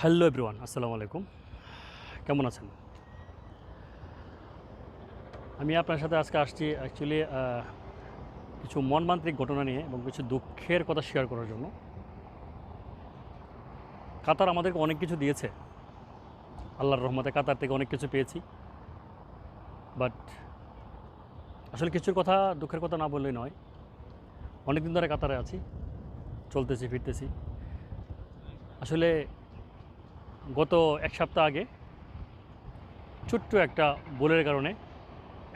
Hello everyone আসসালামু আলাইকুম। কেমন আছেন? আমি আপনার সাথে আজকে আসছি অ্যাকচুয়ালি কিছু মর্মান্তিক ঘটনা নিয়ে এবং কিছু দুঃখের কথা শেয়ার করার জন্য। কাতার আমাদেরকে অনেক কিছু দিয়েছে। আল্লাহর রহমতে কাতার থেকে অনেক কিছু পেয়েছি। বাট আসলে কিছুর কথা, দুঃখের কথা না বললেই নয়। অনেক দিন ধরে কাতারে আছি, চলতেছি, ফিরতেছি। আসলে গত এক সপ্তাহ আগে ছোট্ট একটা ভুলের কারণে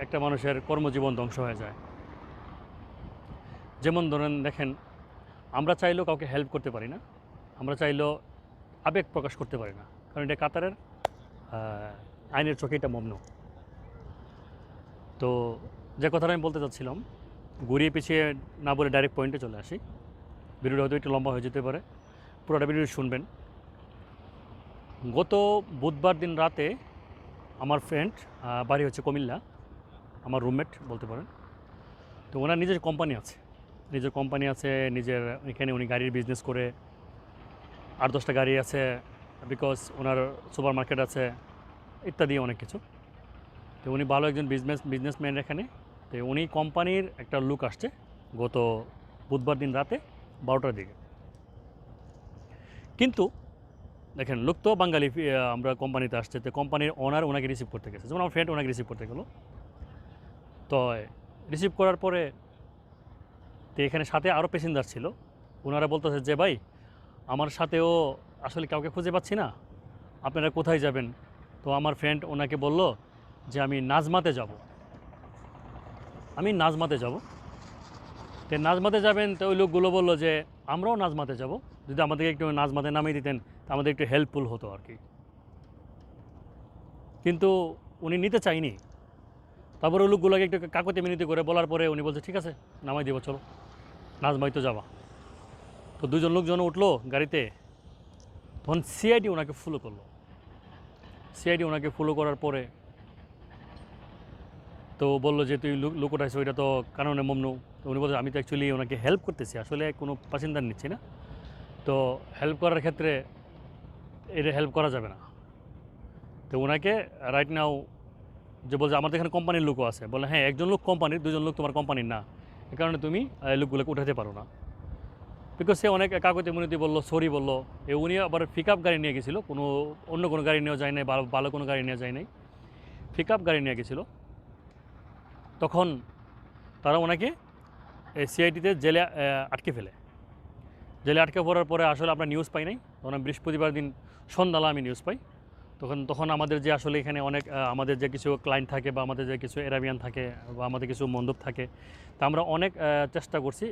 একটা মানুষের কর্মজীবন ধ্বংস হয়ে যায়। যেমন ধরেন, দেখেন, আমরা চাইলেও কাউকে হেল্প করতে পারি না, আমরা চাইলেও আবেগ প্রকাশ করতে পারি না, কারণ এটা কাতারের আইনের চোখে এটা মমন তো যে কথাটা আমি বলতে চাচ্ছিলাম, ঘুরিয়ে পিছিয়ে না বলে ডাইরেক্ট পয়েন্টে চলে আসি। ভিডিওটা হয়তো একটু লম্বা হয়ে যেতে পারে, পুরোটা ভিডিও শুনবেন। গত বুধবার দিন রাতে আমার ফ্রেন্ড বাড়ি হচ্ছে কুমিল্লা, আমার রুমমেট বলতে পারেন। তো ওনার নিজের কোম্পানি আছে। নিজের কোম্পানি আছে, নিজের এখানে উনি গাড়ির বিজনেস করে, আট দশটা গাড়ি আছে বিকজ ওনার সুপার মার্কেট আছে, ইত্যাদি অনেক কিছু। তো উনি ভালো একজন বিজনেস বিজনেসম্যান এখানে। তো উনি কোম্পানির একটা লুক আসছে গত বুধবার দিন রাতে বারোটার দিকে। কিন্তু দেখেন লোক তো বাঙালি আমরা কোম্পানিতে আসছে, তো কোম্পানির ওনার ওনাকে রিসিভ করতে গেছে। যেমন আমার ফ্রেন্ড ওনাকে রিসিভ করতে গেলো। তো রিসিভ করার পরে, তো এখানে সাথে আরও প্যাসেঞ্জার ছিল। ওনারা বলতেছে যে, ভাই, আমার সাথেও আসলে কাউকে খুঁজে পাচ্ছি না। আপনারা কোথায় যাবেন? তো আমার ফ্রেন্ড ওনাকে বলল যে, আমি নাজমাতে যাব। আমি নাজমাতে যাব। তো নাজমাতে যাবেন, তো ওই লোকগুলো বলল যে, আমরাও নাজমাতে যাব। যদি আমাদেরকে একটু নাজমাতে নামিয়ে দিতেন আমাদের একটু হেল্পফুল হতো আর কি। কিন্তু উনি নিতে চাইনি। তারপরে লোকগুলোকে একটু কাকতে মিনতি করে বলার পরে উনি বলছে, ঠিক আছে, নামাই দিব, চলো। নাজমাই তো যাবা। তো দুজন লোকজন উঠল গাড়িতে। তখন সিআইডি ওনাকে ফলো করল। সিআইডি ওনাকে ফলো করার পরে তো বলল যে, তুই লোক উঠাইছো এটা তো কারণে মমনু। উনি বলছে, আমি তো অ্যাকচুয়ালি ওনাকে হেল্প করতেছি, আসলে কোনো প্যাসেঞ্জার নিচ্ছি না। তো হেল্প করার ক্ষেত্রে এটা হেল্প করা যাবে না। তো ওনাকে রাইট নাও যে বলছে, আমাদের এখানে কোম্পানির লোকও আছে। বলে হ্যাঁ একজন লোক কোম্পানির দুজন লোক তোমার কোম্পানির না। এ কারণে তুমি এই লোকগুলোকে উঠাতে পারো না। বিকজ সে অনেক কাগজে মিনতি বলল সরি বলল, এ উনি আবার পিক আপ গাড়ি নিয়ে গেছিল, কোনো অন্য কোনো গাড়ি নেওয়া যায় নাই, ভালো ভালো কোনো গাড়ি নেওয়া যায় নাই। পিক আপ গাড়ি নিয়ে গেছিল। তখন তারা ওনাকে সিআইটিতে জেলে আটকে ফেলে। জেলে আটকে পড়ার পরে আসলে আমরা নিউজ পাই নাই। তখন বৃহস্পতিবার দিন সন্ধ্যালা আমি নিউজ পাই। তখন তখন আমাদের যে আসলে এখানে অনেক আমাদের যে কিছু ক্লায়েন্ট থাকে বা আমাদের যে কিছু এরাবিয়ান থাকে বা আমাদের কিছু মণ্ডপ থাকে, তা আমরা অনেক চেষ্টা করছি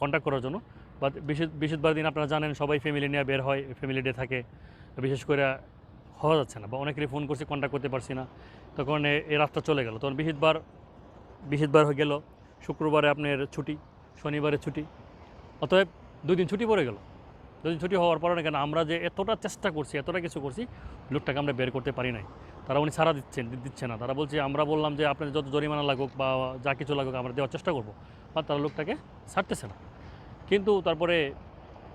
কন্ট্যাক্ট করার জন্য। বা বৃহস্পতিবার দিন আপনারা জানেন, সবাই ফ্যামিলি নিয়ে বের হয় ফ্যামিলি ডে থাকে। বিশেষ করে হওয়া যাচ্ছে না বা অনেকেরই ফোন করছি কন্ট্যাক্ট করতে পারছি না। তখন এই রাতটা চলে গেল। তখন বৃহস্পতিবার বৃহস্পতিবার হয়ে গেল। শুক্রবারে আপনার ছুটি শনিবারে ছুটি। অতএব দুই দিন ছুটি পড়ে গেল। দুই দিন ছুটি হওয়ার পরে কেন আমরা যে এতটা চেষ্টা করছি, এতটা কিছু করছি, লোকটাকে আমরা বের করতে পারি নাই। তারা উনি সারা দিচ্ছেন দিচ্ছে না। তারা বলছে, আমরা বললাম যে আপনাদের যত জরিমানা লাগুক বা যা কিছু লাগুক, আমরা দেওয়ার চেষ্টা করব। বা তারা লোকটাকে ছাড়তেছে না। কিন্তু তারপরে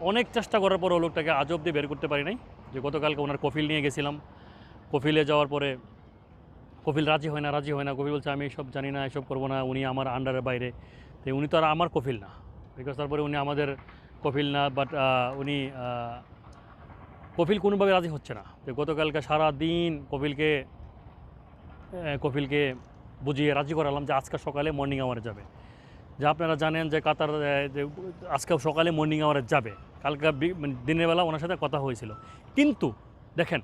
অনেক চেষ্টা করার পরও লোকটাকে আজ অব্দি বের করতে পারি নাই। যে গতকালকে ওনার কফিল নিয়ে গেছিলাম। কফিলে যাওয়ার পরে কপিল রাজি হয় না, রাজি হয় না। কপিল বলছে, আমি এসব জানি না, এসব করব না। উনি আমার আন্ডারের বাইরে। তো উনি তো আর আমার কপিল না। বিকজ তারপরে উনি আমাদের কপিল না বাট উনি কপিল কোনোভাবে রাজি হচ্ছে না। যে গতকালকে সারা দিন কপিলকে আহ, কপিলকে বুঝিয়ে রাজি করালাম যে আজকে সকালে মর্নিং আওয়ারে যাবে। যে আপনারা জানেন যে কাতার যে আজকে সকালে মর্নিং আওয়ারে যাবে। কালকে মানে দিনের বেলা ওনার সাথে কথা হয়েছিল। কিন্তু দেখেন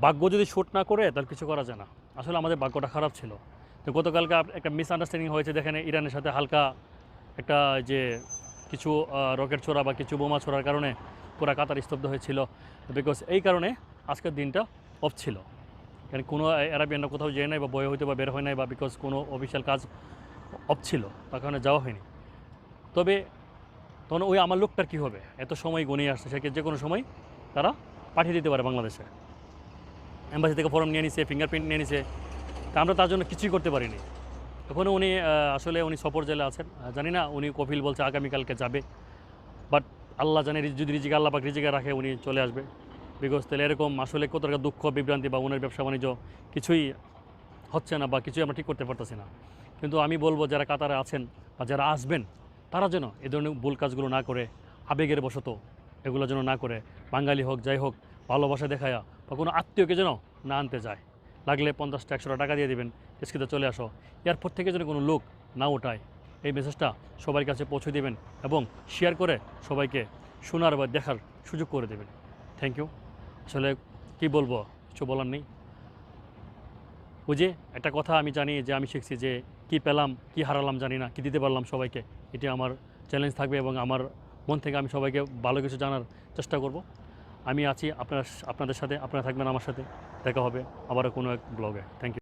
ভাগ্য যদি শ্যুট না করে তাহলে কিছু করা যায় না। আসলে আমাদের ভাগ্যটা খারাপ ছিল। তো গতকালকে একটা মিসআন্ডারস্ট্যান্ডিং হয়েছে দেখেন ইরানের সাথে হালকা একটা যে কিছু রকেট ছোড়া বা কিছু বোমা ছোড়ার কারণে পুরা কাতার স্তব্ধ হয়েছিল। বিকজ এই কারণে আজকের দিনটা অফ ছিল। কারণ কোনো অ্যারাবিয়ানরা কোথাও যেয়ে নাই বা বয়ে হইতে বা বের হয় নাই বা বিকজ কোনো অফিসিয়াল কাজ অফ ছিল, তার কারণে যাওয়া হয়নি। তবে তখন ওই আমার লোকটার কী হবে? এত সময় গনিয়ে আসছে সেকে যে কোনো সময় তারা পাঠিয়ে দিতে পারে বাংলাদেশে। এম্বাসি থেকে ফর্ম নিয়ে নিছে ফিঙ্গারপ্রিন্ট নিয়ে নিছে। তা আমরা তার জন্য কিছুই করতে পারিনি। এখনও উনি আসলে উনি সফর জেলে আছেন। জানি না উনি কপিল বলছে আগামীকালকে যাবে। বাট আল্লাহ জানে যদি রিজিকে, আল্লাহ পাক রিজিকা রাখে উনি চলে আসবে। বিকজ তাহলে এরকম আসলে কত টাকা দুঃখ, বিভ্রান্তি বা ওনার ব্যবসা বাণিজ্য কিছুই হচ্ছে না বা কিছুই আমরা ঠিক করতে পারতেছি না। কিন্তু আমি বলব, যারা কাতারে আছেন বা যারা আসবেন, তারা যেন এ ধরনের ভুল কাজগুলো না করে, আবেগের বশত এগুলো যেন না করে, বাঙালি হোক, যাই হোক, ভালোবাসা দেখায়া বা কোনো আত্মীয়কে যেন না আনতে যায়। লাগলে পঞ্চাশটা, একশোটা টাকা দিয়ে দেবেন। এসকিতে চলে আসো। এয়ারপোর্ট থেকে যেন কোনো লোক না ওঠায়, এই মেসেজটা সবার কাছে পৌঁছে দেবেন এবং শেয়ার করে সবাইকে শোনার বা দেখার সুযোগ করে দেবেন। থ্যাংক ইউ আসলে কি বলব, কিছু বলার নেই। ওই যে একটা কথা আমি জানি, যে আমি শিখছি যে কি পেলাম, কি হারালাম জানি না, কি দিতে পারলাম সবাইকে। এটি আমার চ্যালেঞ্জ থাকবে এবং আমার মন থেকে আমি সবাইকে ভালো কিছু জানার চেষ্টা করব। আমি আছি আপনার, আপনাদের সাথে, আপনারা থাকবেন আমার সাথে। দেখা হবে আবারও কোনো এক ব্লগে থ্যাংক ইউ